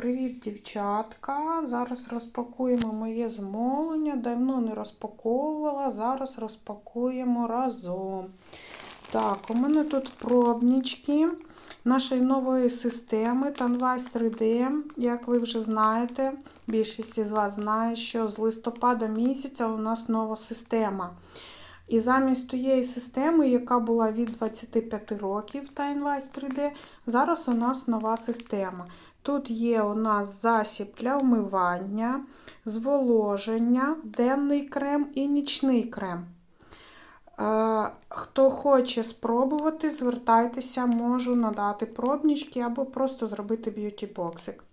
Привіт, дівчатка! Зараз розпакуємо моє замовлення. Давно не розпаковувала, зараз розпакуємо разом. Так, у мене тут пробнички нашої нової системи Tanvice 3D. Як ви вже знаєте, більшість із вас знає, що з листопада місяця у нас нова система. І замість тієї системи, яка була від 25 років Tanvice 3D, зараз у нас нова система. Тут є у нас засіб для вмивання, зволоження, денний крем і нічний крем. Е, Хто хоче спробувати, звертайтеся, можу надати пробнички або просто зробити б'юті-боксик.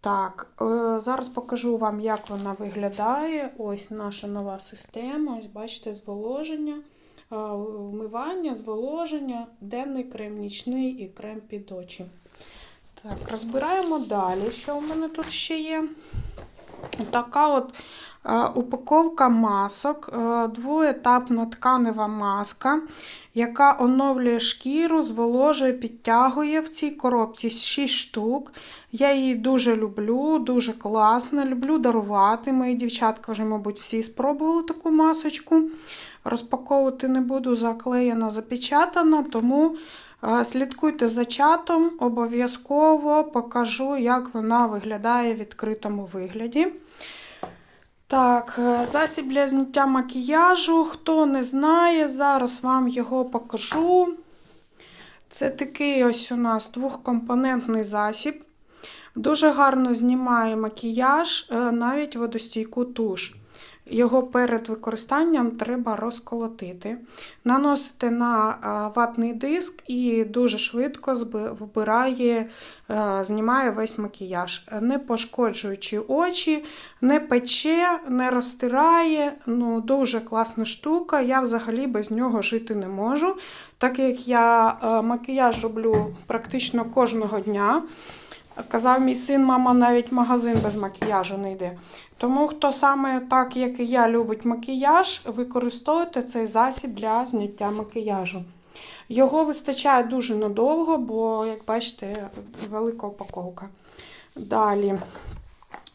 Так, е, зараз покажу вам, як вона виглядає. Ось наша нова система. Ось бачите, зволоження, е, вмивання, зволоження, денний крем, нічний і крем під очі. Так, розбираємо далі, що в мене тут ще є. Така от е, упаковка масок, е, двоетапна тканева маска, яка оновлює шкіру, зволожує, підтягує в цій коробці 6 штук. Я її дуже люблю, дуже класна. Люблю дарувати. Мої дівчатка вже, мабуть, всі спробували таку масочку. Розпаковувати не буду, заклеєна, запечатана, тому слідкуйте за чатом, обов'язково покажу, як вона виглядає в відкритому вигляді. Так, е, засіб для зняття макіяжу. Хто не знає, зараз вам його покажу. Це такий ось у нас двохкомпонентний засіб. Дуже гарно знімає макіяж, е, навіть водостійку туш. Його перед використанням треба розколотити. Наносите на ватний диск і дуже швидко вбирає, знімає весь макіяж, не пошкоджуючи очі, не пече, не розтирає. Ну, Дуже класна штука. Я взагалі без нього жити не можу, так як я макіяж роблю практично кожного дня. Казав мій син, мама навіть в магазин без макіяжу не йде. Тому хто саме так, як і я, любить макіяж, використовуйте цей засіб для зняття макіяжу. Його вистачає дуже надовго, бо, як бачите, велика упаковка. Далі.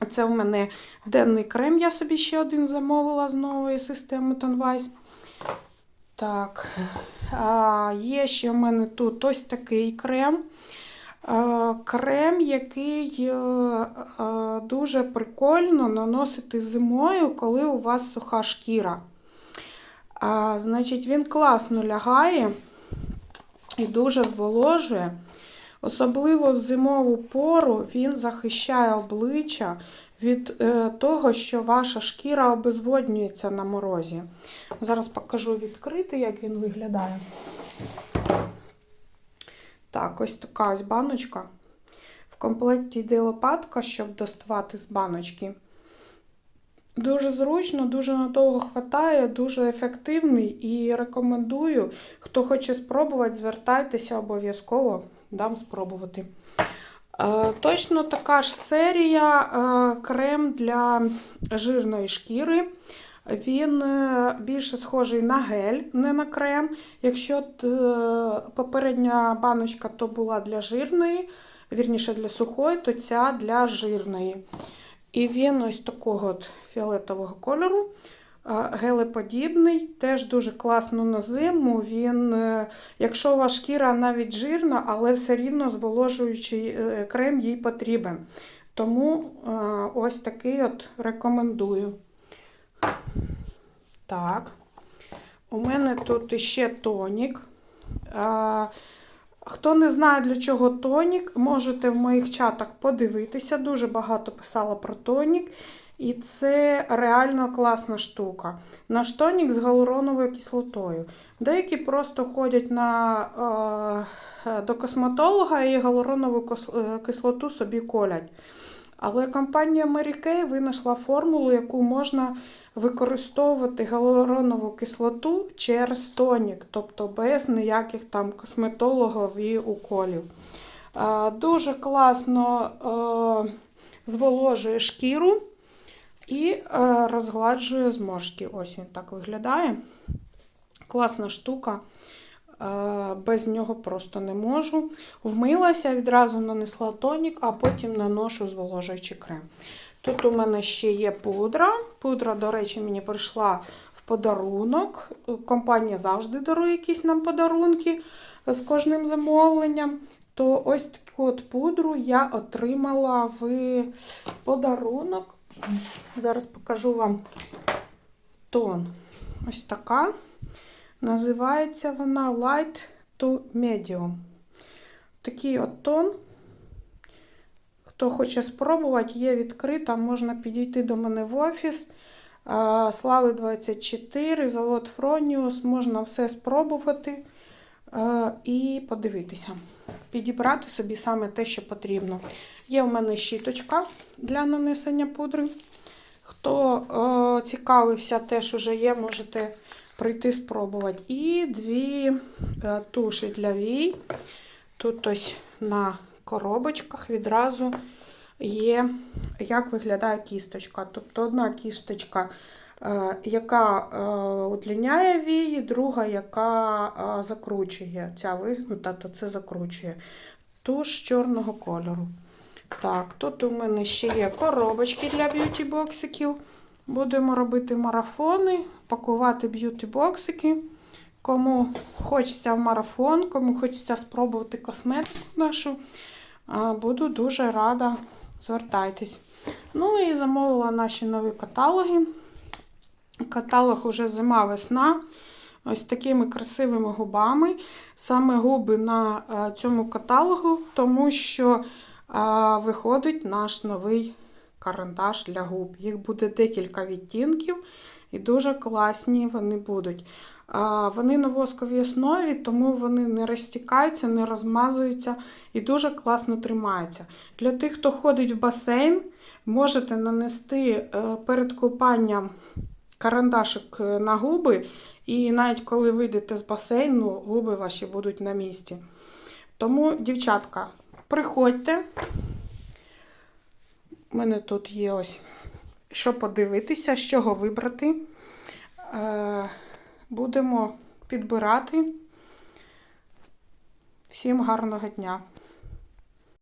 Це у мене денний крем, я собі ще один замовила з нової системи Tanvice. Так, а, є ще в мене тут ось такий крем. Е, Крем, який е, е, дуже прикольно наносити зимою, коли у вас суха шкіра. Значить, він класно лягає і дуже зволожує. Особливо в зимову пору він захищає обличчя від того, що ваша шкіра обезводнюється на морозі. Зараз покажу відкритий, як він виглядає. Так, ось така ось баночка. В комплекті йде лопатка, щоб доставати з баночки. Дуже зручно, дуже надовго хватає, дуже ефективний і рекомендую. Хто хоче спробувати, звертайтеся обов'язково, дам спробувати. Е, Точно така ж серія е, крем для жирної шкіри. Він е, більше схожий на гель, не на крем. Якщо е, попередня баночка то була для жирної, вірніше для сухої, то ця для жирної. І він ось такого от фіолетового кольору, гелеподібний, теж дуже класно на зиму. Він, е, якщо у вас шкіра навіть жирна, але все рівно зволожуючий крем їй потрібен. Тому ось такий от рекомендую. Так, у мене тут ще тонік. Хто не знає, для чого тонік, можете в моїх чатах подивитися. Дуже багато писала про тонік. І це реально класна штука. Наш тонік з галуроновою кислотою. Деякі просто ходять на, е, до косметолога і галуронову е, кислоту собі колять. Але компанія Mary Kay винайшла формулу, яку можна використовувати галуронову кислоту через тонік, тобто без ніяких там косметологів і уколів. Дуже класно е, зволожує шкіру і е, розгладжує зморшки. Ось він так виглядає. Класна штука. Без нього просто не можу. Вмилася, відразу нанесла тонік, а потім наношу зволожуючий крем. Тут у мене ще є пудра. Пудра, до речі, мені прийшла в подарунок. Компанія завжди дарує якісь нам подарунки з кожним замовленням. То ось таку от пудру я отримала в подарунок. Зараз покажу вам тон. Ось така. Називається вона Light to Medium. Такий от тон. Хто хоче спробувати, є відкрита, можна підійти до мене в офіс. Слави 24, завод Фроніус, можна все спробувати і подивитися. Підібрати собі саме те, що потрібно. Є в мене щіточка для нанесення пудри. Хто цікавився, теж уже є, можете прийти спробувати. І дві е, туші для вій. Тут ось на коробочках відразу є, як виглядає кісточка. Тобто одна кісточка, е, яка е, удлиняє вії, друга, яка закручує. Ця вигнута, то це закручує. Туш чорного кольору. Так, тут у мене ще є коробочки для б'юті-боксиків. Будемо робити марафони, пакувати б'юті-боксики. Кому хочеться в марафон, кому хочеться спробувати косметику нашу, буду дуже рада. Звертайтесь. Ну і замовила наші нові каталоги. Каталог уже зима-весна. Ось такими красивими губами. Саме губи на е, цьому каталогу, тому що виходить наш новий карандаш для губ. Їх буде декілька відтінків і дуже класні вони будуть. Вони на восковій основі, тому вони не розтікаються, не розмазуються і дуже класно тримаються. Для тих, хто ходить в басейн, можете нанести е, перед купанням карандашик е, на губи, і навіть коли вийдете з басейну, губи ваші будуть на місці. Тому, дівчатка, приходьте. У мене тут є ось що подивитися, з чого вибрати. Е, Будемо підбирати. Всім гарного дня!